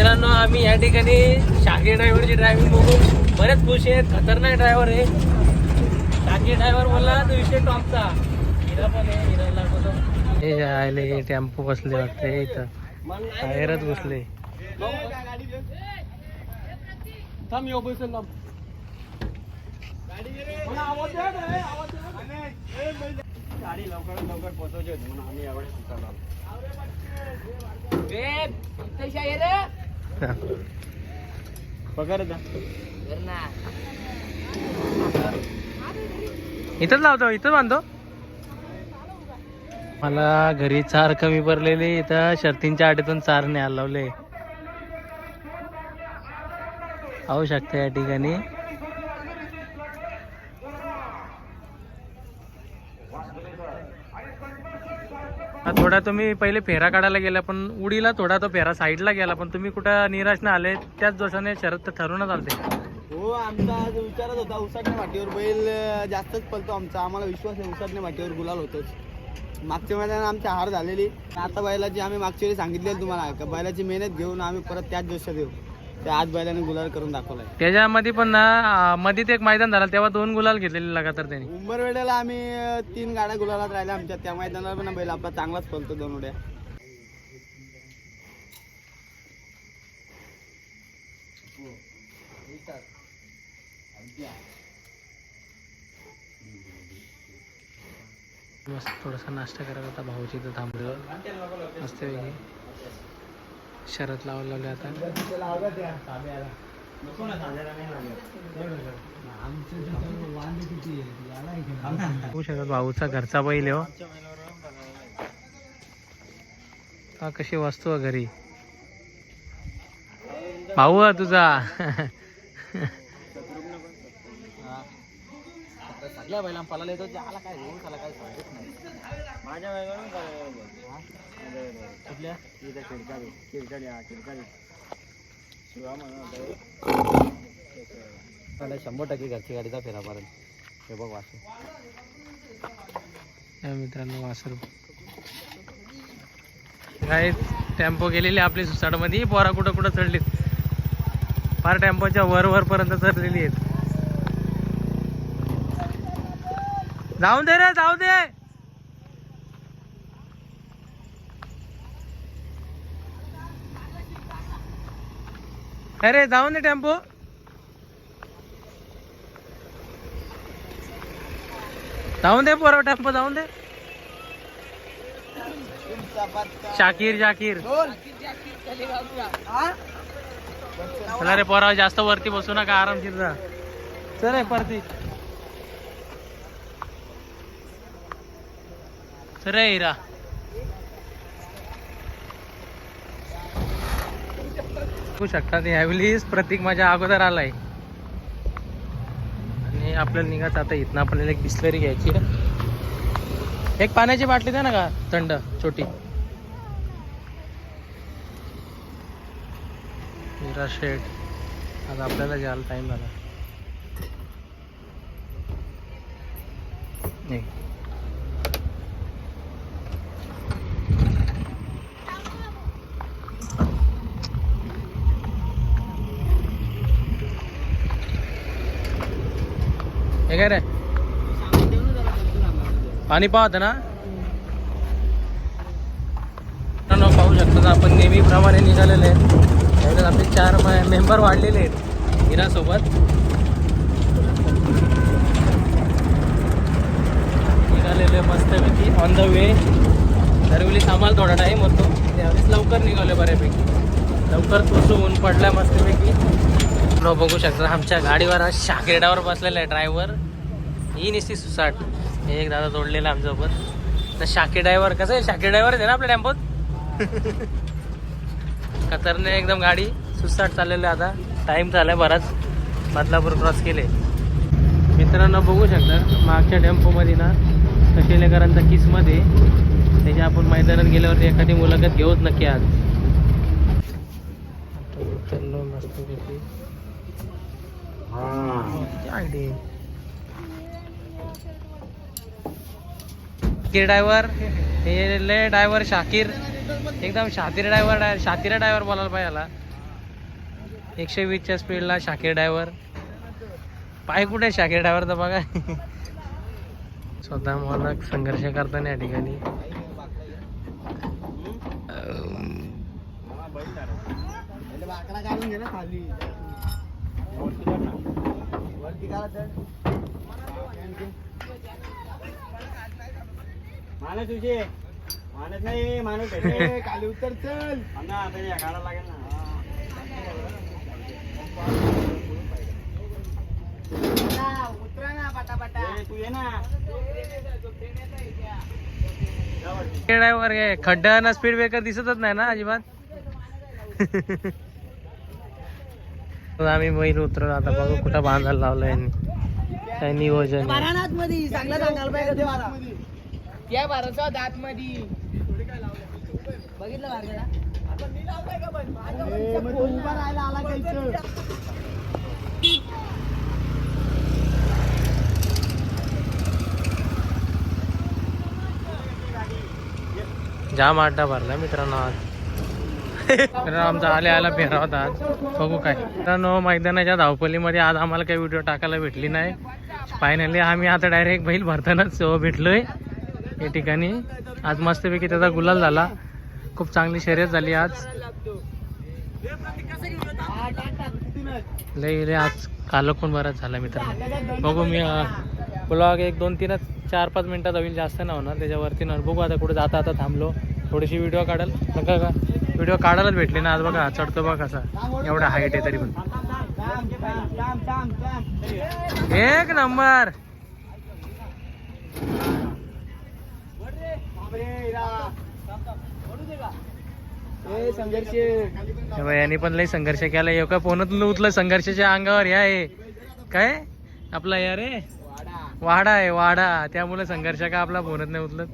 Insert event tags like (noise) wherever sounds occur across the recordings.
मित्रांनो आम्ही या ठिकाणी शाके ड्रायव्हरची ड्रायव्हिंग बघून बरेच खुश आहेत. खतरनाक ड्रायव्हर आहे. शाके ड्रायव्हर बोलला तो विषय टॉपचा. हिरा पण आहे हिराला. हे आले टेम्पो बसले वाटते इथं. टायरच बसले. थांब गाडी लवकर लवकर होती म्हणून आम्ही यावेळेस पगार इथंच लावतो इथंच बांधतो. मला घरी चार कमी पडलेली इथं शर्तींच्या आटीतून चार न्यायला लावले. पाहू शकता या ठिकाणी. थोडा तुम्ही पहिले फेरा काढायला गेला पण उडीला थोडा तो फेरा साईडला गेला पण तुम्ही कुठं निराश नाही आले त्याच जोशाने शरद तर ठरूनच आलते. हो आमचा आज विचारच होता उसाटण्या माटीवर बैल जास्तच पलतो आमचा. आम्हाला विश्वास आहे उसाटण्या माटीवर गुलाल होतोच. मागच्या महिन्यानं आमची हार झालेली. आता बैलाची आम्ही मागच्या वेळी सांगितलेली तुम्हाला का बैलाची मेहनत घेऊन आम्ही परत त्याच जोशात येऊ. ते आज बैलाने गुलाल करून दाखवलाय. त्याच्यामध्ये पण ना मधीत एक मैदान झालं तेव्हा दोन गुलाल घेतलेले लगातार त्यांनी. उंबरवेड्याला आम्ही तीन गाड्या गुलालात राहिल्या आमच्या. त्या मैदानाला पण बैल आपला चांगलाच पलतो दोन उड्या. मस्त थोडासा नाश्ता करायला होता भाऊची इथं थांबलो. मस्त वेगळी शरद लावायला लावले आता. हो, शरद भाऊचा घरचा बैल आहे हो. हा कशी वाचतो घरी? भाऊ तुझा. सगळ्या बैला पळाला येतो आला काय काय माझ्या बैलांना कुठल्या? इथं खिडकाडी खिडकाडी हा खिडकाडी शिवा शंभर टक्के घरची गाडीचा फेरा पर्यंत हे बघ वासू मित्रांनो वासर. काय टेम्पो गेलेली आपली सुसाडमध्ये पोरा कुठं कुठं चढलीत? फार टेम्पोच्या वर वर पर्यंत चढलेली आहेत. जाऊन दे रे जाऊ दे. अरे जाऊन दे टेम्पो. जाऊन दे पोरा टेम्पो जाऊन दे. शाकीर शाकीर. चला रे पोरा जास्त वरती बसू नका आरामशीर जा. चल रे परती. चल रे हिरा बघू शकता. यावेळीच प्रतीक माझ्या अगोदर आलाय. आणि आपल्याला निघायचं आता इथनं. आपल्याला एक बिस्लरी घ्यायची. आहे. एक पाण्याची बाटली द्या ना का? थंड छोटी. हिरा शेड. आज आपल्याला जायला टाइम झाला. काय रे पाणी पाहत ना? पाहू शकतो आपण नेहमीप्रमाणे निघालेले आहेत आपले चार मेंबर वाढलेले आहेत हिरासोबत. निघालेले मस्तपैकी ऑन द वे दरवेळी सामाल थोडा टाईम होतो. त्यावेळेस लवकर निघाले बऱ्यापैकी. लवकर तुसू ऊन पडलाय मस्तपैकी. बघू शकता आमच्या गाडीवर आज शाकेडावर बसलेला आहे ड्रायव्हर ही निसती सुसाट. हे एक दादा जोडलेला आहे आमच्यासोबत तर शाके ड्रायव्हर कसं आहे? शाके ड्रायव्हर आहे ना आपल्या टेम्पोत (laughs) खतरने एकदम गाडी. सुसाट चाललेली आहे आता. टाईम झालाय बराच. बदलापूर क्रॉस केले. मित्रांनो बघू शकता मागच्या टेम्पोमध्ये ना कशेलेकरांचा किसमध्ये त्याच्या आपण मैदानात गेल्यावरती एखादी मुलाखत घेऊच नक्की आज. आता उतरलो मस्तपैकी. ID Shakir driver. हे लय ड्रायव्हर शाकीर. एकदम शातीर ड्रायव्हर शातीरा ड्रायव्हर बोलायला पाहिजे याला. एकशे वीसच्या स्पीडला शाकीर ड्रायव्हर. पाय कुठे शाकीर ड्रायव्हर तर बघा. स्वतः मला संघर्ष करताना या ठिकाणी. खाली माणूस तुझे. माणूस नाही माणूस ए, खाली उतर चल. ना आता या काढायला लागेल ना. उतरा ना पटापटा ए, तू ये ना. ड्रायव्हर आहे खड्डा ना स्पीड ब्रेकर दिसतच नाही ना अजिबात. तर (laughs) आम्ही बैल उतरलो आता बघू कुठं बांधायला लावलं यांनी काय नियोजन आहे. मध्ये चांगला सांगायला पाहिजे बारा त्या बाराचा दात मध्ये बघितलं बारगडा? आला इथं? जाम अड्डा भरला मित्रांनो आज. मित्रांनो आमचा आले आला फेरा होता आज. बघू काय. मित्रांनो मैदानाच्या धावपलीमध्ये आज आम्हाला काही व्हिडिओ टाकायला भेटली नाही. फायनली आम्ही आता डायरेक्ट बैल भरतानाच भेटलोय. या ठिकाणी. आज मस्तपैकी त्याचा गुलाल झाला. खूप चांगली शर्यत झाली आज. लय लय आज कालक पण बराच झाला मित्रांनो. बघू मी ब्लॉग एक दोन तीनच चार पाच मिनटात होईल जास्त नाही होणार त्याच्यावरती. ना बघू आता कुठे जाता आता थांबलो. थोडीशी व्हिडिओ काढाल. नका का? व्हिडिओ काढायलाच भेटली ना आज बघा चढतो बघा कसा. एवढा हाईट आहे तरी पण. एक नंबर. यांनी पण लय संघर्ष केला एका फोनातून उतलं संघर्षाच्या अंगावर हे. आहे काय? आपला या रे. वाडा आहे वाडा. त्यामुळे संघर्ष का आपला फोनच नाही उचलत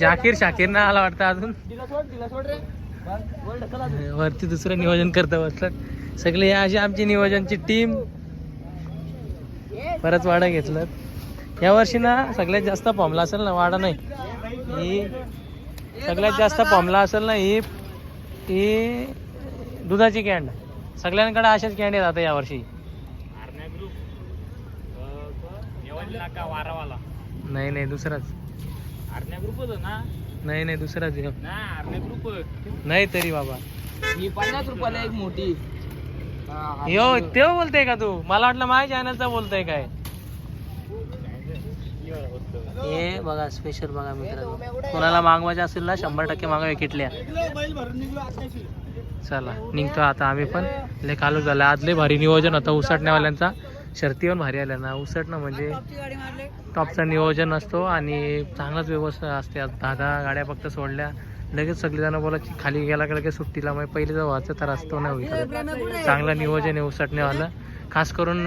जाकीर शाकीर ना आला वाटतं अजून. वरती दुसरं नियोजन करता बसलं. सगळे या अशी आमची नियोजनची टीम परत वाडा घेतलं. या वर्षी ना सगळ्यात जास्त फॉर्मला असेल ना वाडा नाही. ही सगळ्यात जास्त फॉर्मला असेल ना ही ही दुधाची कॅन्ड. सगळ्यांकडे अशाच कॅन्ड आता यावर्षी आरण्या ग्रुप निवडला का वारावाला नाही नाही दुसराच. आरण्या ग्रुप होतो ना नाही नाही दुसराच आहे. ना आरण्या ग्रुप नाही तरी बाबा. ही पन्नास रुपयाला एक मोठी. यो ते बोलतोय का तू? मला वाटलं माझ्या चॅनलचा बोलतोय काय. हे बघा स्पेशल बघा मित्रांनो. कोणाला मागवायचे असेल ना शंभर टक्के मागवा किटल्या बैल भरून निघलो आताशी चला निघतो आता आम्ही पण. लय कालू झालं. आज लय भारी नियोजन होतं उसटण्यावाल्यांचा. शर्ती पण भारी आल्या ना. उसटणं म्हणजे टॉपचा नियोजन असतो आणि चांगलाच व्यवस्था असते. आज दहा दहा गाड्या फक्त सोडल्या. लगेच सगळेजण बोला की खाली गेला की लगेच सुट्टीला. मग पहिले जर व्हायचं तर असतो नाही होईल चांगलं नियोजन आहे उसटण्यावालं खास करून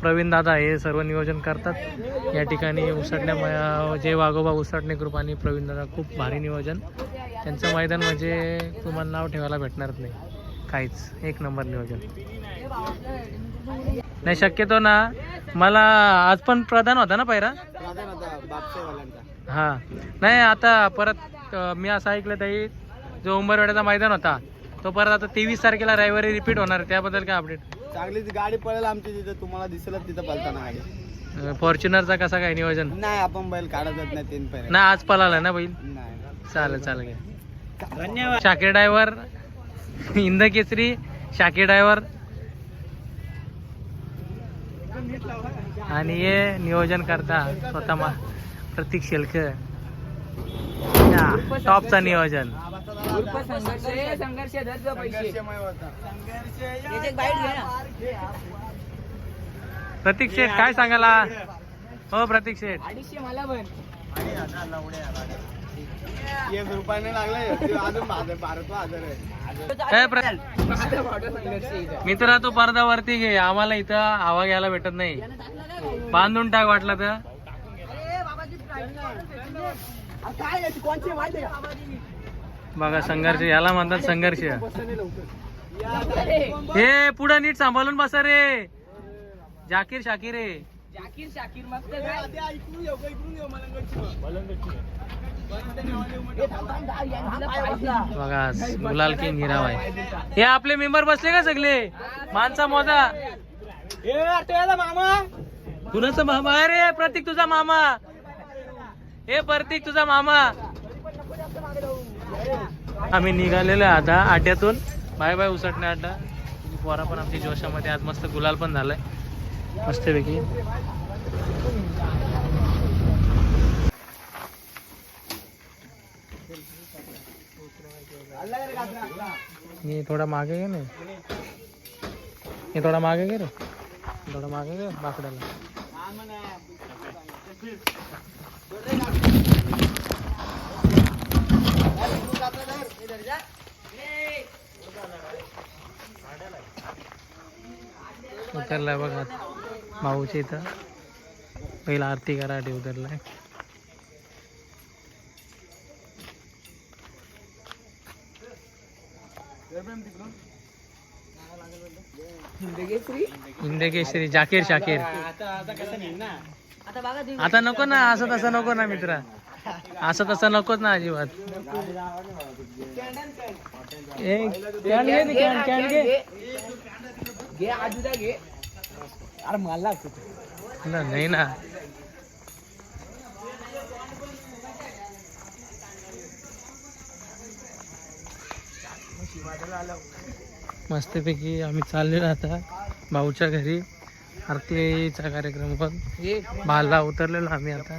प्रवीण दादा हे सर्व नियोजन करतात. या ठिकाणी उसटण्या जय वाघोबा उसटणे ग्रुप आणि प्रवीण दादा खूप भारी नियोजन. त्यांचं मैदान म्हणजे तुम्हाला नाव ठेवायला भेटणारच नाही. काहीच. एक नंबर नियोजन. नाही शक्यतो ना मला आज पण प्रधान होता ना पहिला हा. नाही आता परत मी असं ऐकलं ताई जो उंबरवाड्याचा मैदान होता तो परत आता तेवीस तारखेला रविवारी रिपीट होणार. आहे. त्याबद्दल काय अपडेट चांगलीच गाडी पळेल आमची तिथं तुम्हाला दिसेलच तिथं पळताना गाडी. फॉर्च्युनरचा कसा काय नियोजन? नाही आपण बैल काढतच नाही तीन पहिले ना आज पळाला ना बैल? नाही. चालेल चालेल. काय धन्यवाद. शाकीर ड्रायव्हर इंद केसरी शाकीर ड्रायव्हर. आणि हे नियोजन करता स्वतः मा प्रतीक शेलक. टॉपचा नियोजन. संघर्ष प्रतीक शेठ काय सांगायला? हो प्रतीक शेठ अडीचशे मला पण मित्रा तू पडद्यावरती घे. आम्हाला इथं हवा घ्यायला भेटत नाही. बांधून टाक वाटलं तर. बघा संघर्ष याला म्हणतात संघर्ष. हे पुढे नीट सांभाळून बसा रे. जाकीर शाकीर रे जाकीर शाकीर मस्त इकडून येऊ का इकडून येऊ मला बघा गुलाल किंग हिराव आहे हे आपले मेंबर बसले का सगळे? मानसा मोजा. मामा. कुणाचा मामा? अरे प्रतीक तुझा मामा. हे प्रतीक तुझा मामा. आम्ही निघालेलो आहे आता आट्यातून. बाय बाय उसटणे आड्डा पोरा पण आमची जोशामध्ये आज मस्त गुलाल पण झालाय. मस्तपैकी. ये थोडा मागे घे ना. थोडा मागे घे रे. थोडा मागे घे बाकड्याला. उतरलाय बघा. भाऊच्या इथं. पहिला आरती कराटे उतरलाय. इंदकेश्वरी जाकीर शाकीर. आता नको ना असं तसं नको ना मित्रा. असं तसं नकोच ना अजिबात. नाही ना. मस्तपैकी आम्ही चाललेलो आता भाऊच्या घरी. आरतीचा कार्यक्रम पण. भाला उतरलेलो आम्ही आता.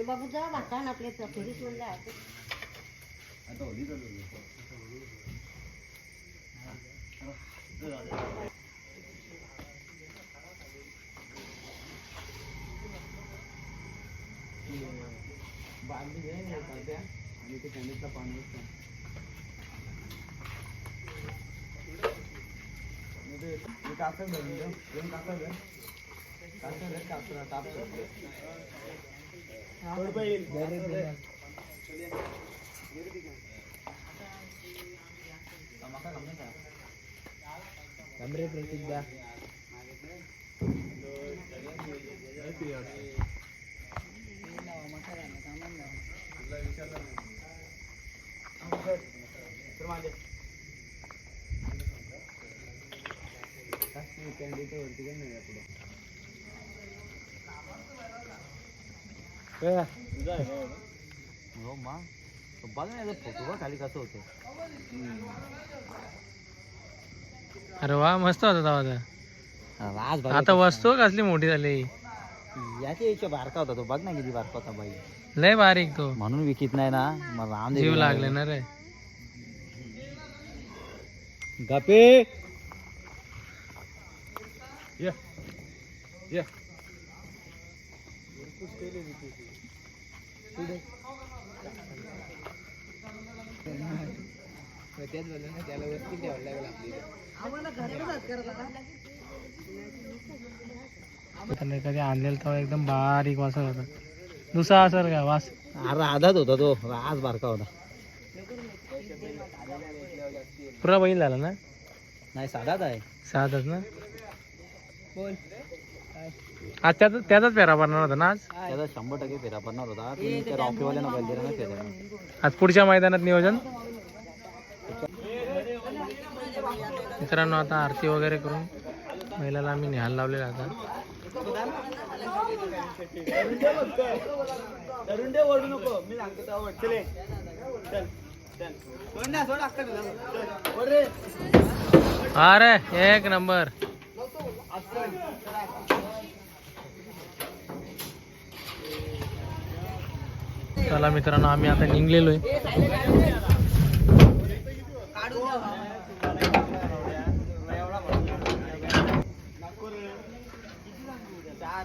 बाबू जा भाता ना आपल्या फेरीस म्हणलं आहे आता होली बांधली ना तात्या आणि ते कॅनेटला पाणी असतं. ते कासर दोन कासर धर. कासर धर कासरा ताप कमरे प्रतीक द्या. हो मा बघ ना याचा फोटो बघ खाली कसं होतं अरे वा मस्त होता. आज आता वस्तू कसली मोठी झाली? याच्या याच्या बारका होता तो. बघ ना किती बारका होता बाई. लय बारीक तो. म्हणून विकित नाही ना. मग राम जीव लागले. ना रे. गपे. ये ये. तेच बोललो ना त्याला वरती ठेवायला लागेल आपली त्यांना कधी आणलेलं तेव्हा एकदम बारीक वासत होता. दुसरा असेल का? वास. अरे आधाच होता तो. आज बारका होता. पुरा बैल झाला ना? नाही साधाच आहे. साधच ना? बोल. आज त्याचा त्याचाच फेरा भरणार होता ना आज? त्याचा शंभर टक्के फेरा पडणार होता. त्या रॉकीवाल्यानं बैल दिला ना फेरा आज पुढच्या मैदानात नियोजन? मित्रांनो आता आरती वगैरे करून महिलाला आम्ही न्यायला लावलेला आता. तरुण दे ओढू नको मी सांगतो तेव्हा ओढ. चल. चल चल सोड ना सोड अक्का तुला. चल. ओढ रे. अरे एक नंबर चला मित्रांनो आम्ही आता निघलेलोय नको रे. किती सांगू उद्या? चार.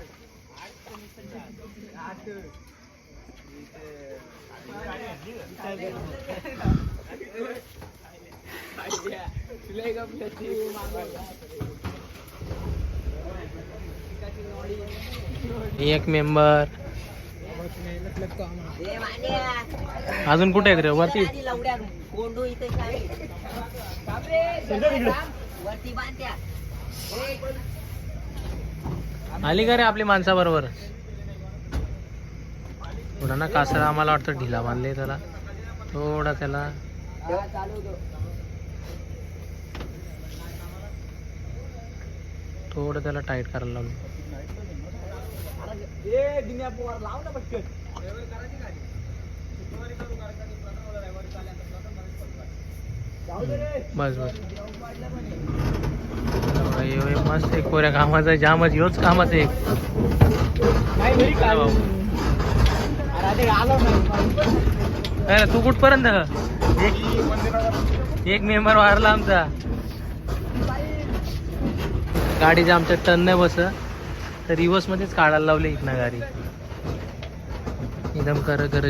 आठ. तुला एक मेंबर अजून कुठे आहेत रे? वरती? आली का रे आपली माणसाबरोबर? थोडा ना कासरा आम्हाला वाटतं ढिला बांधले त्याला. थोडा त्याला तेव्हा चालवतो थोडं त्याला टाईट करायला लावलं. बस बस. मस्त आहे कोऱ्या कामाचा आहे, जामच ह्योच कामाचा एक. अरे तू कुठपर्यंत? एक एक मेंबर वारला आमचा. गाडीच्या आमच्या टन नाही बस तर रिवर्स मध्येच काढायला लावली इथनं गाडी. एकदम कर कर